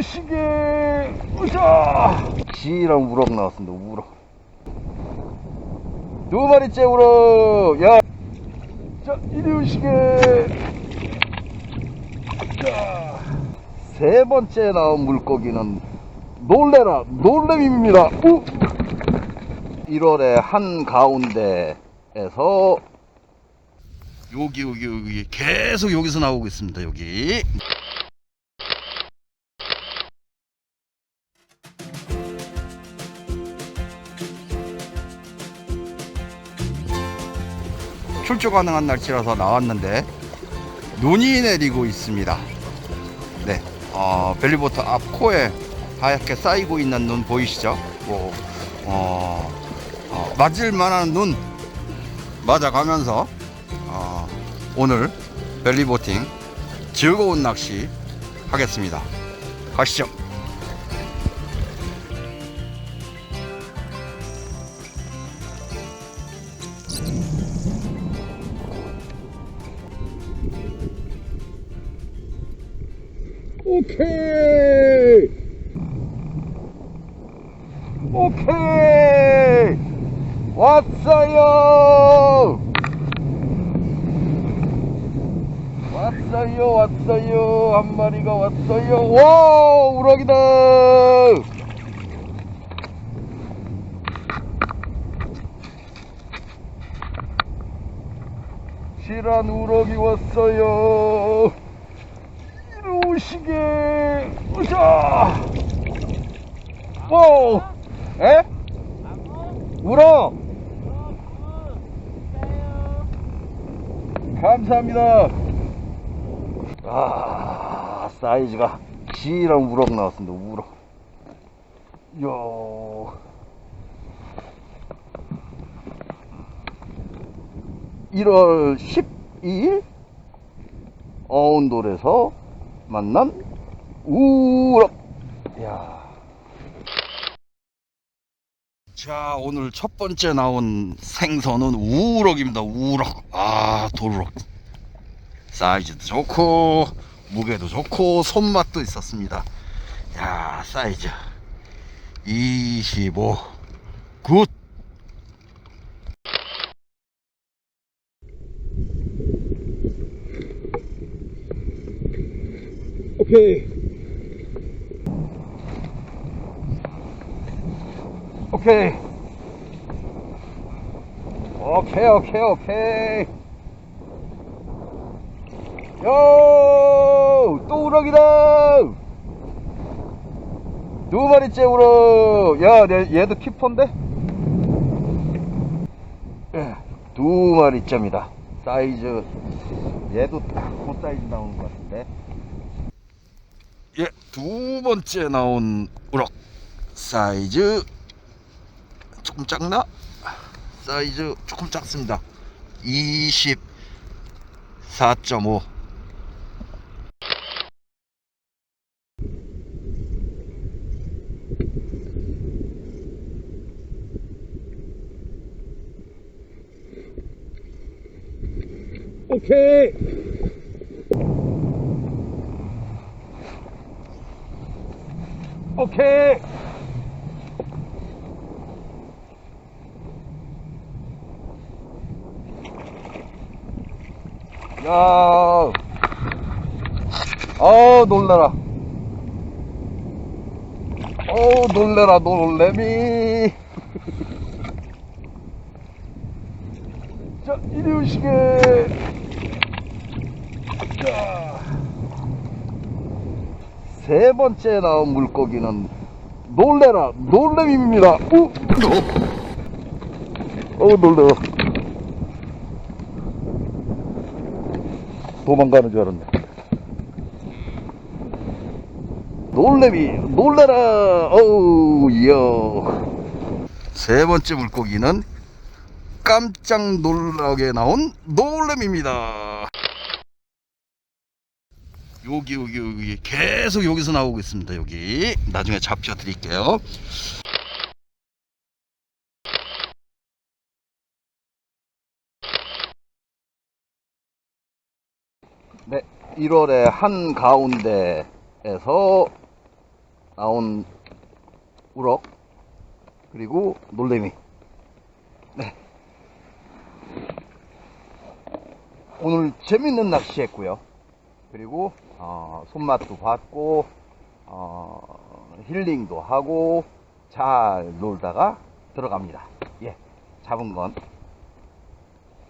이루시게 으쌰 지랑 우럭 나왔습니다 우럭. 두 마리째 우럭! 야! 자, 이루시게 자, 세 번째 나온 물고기는 놀래라 놀래입니다. 우! 1월의 한 가운데에서 여기 여기 여기 계속 여기서 나오고 있습니다 여기 출조 가능한 날씨라서 나왔는데 눈이 내리고 있습니다 네 어, 벨리보트 앞 코에 하얗게 쌓이고 있는 눈 보이시죠 뭐, 어, 어, 맞을 만한 눈 맞아가면서 어, 오늘 벨리보팅 즐거운 낚시 하겠습니다. 가시죠. 오케이. 오케이. 왔어요. 왔어요 왔어요 한 마리가 왔어요 와 우럭이다 실한 우럭이 왔어요 이루시게 으쌰 오! 에? 우럭 감사합니다. 아 사이즈가 지랑 우럭 나왔습니다. 우럭. 요. 1월 12일 어운돌에서 만난 우럭! 야. 자 오늘 첫 번째 나온 생선은 우럭입니다 우럭. 아 도루럭. 사이즈도 좋고 무게도 좋고 손맛도 있었습니다. 야 사이즈. 25 굿 오케이 오케이 오케이 오케이 오케이 요! 또 우럭이다! 두 마리째 우럭! 야, 얘, 얘도 키퍼인데? 예, 두 마리째입니다. 사이즈, 얘도 딱그 사이즈 나오는 것 같은데. 예, 두 번째 나온 우럭. 사이즈, 조금 작나? 사이즈 조금 작습니다. 20, 4.5 오케이 오케이 야, 어 놀래라. 어 놀래라 놀래미. 자 이리 오시게. 자, 세 번째 나온 물고기는 놀래라 놀래미입니다. 우, 어 놀래라. 도망가는 줄 알았네. 놀래미, 놀래라, 어우, 이야. 세 번째 물고기는 깜짝 놀라게 나온 놀래미입니다. 여기, 여기, 여기, 계속 여기서 나오고 있습니다, 여기. 나중에 잡혀 드릴게요. 네, 1월의 한 가운데에서 나온 우럭 그리고 놀래미 네. 오늘 재밌는 낚시 했고요 그리고 어, 손맛도 봤고 어, 힐링도 하고 잘 놀다가 들어갑니다 예 잡은 건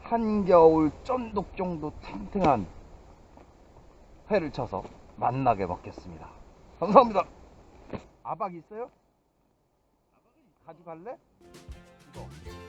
한겨울 쫀득 정도 탱탱한 회를 쳐서 만나게 먹겠습니다 감사합니다 아박 있어요? 가져갈래? 이거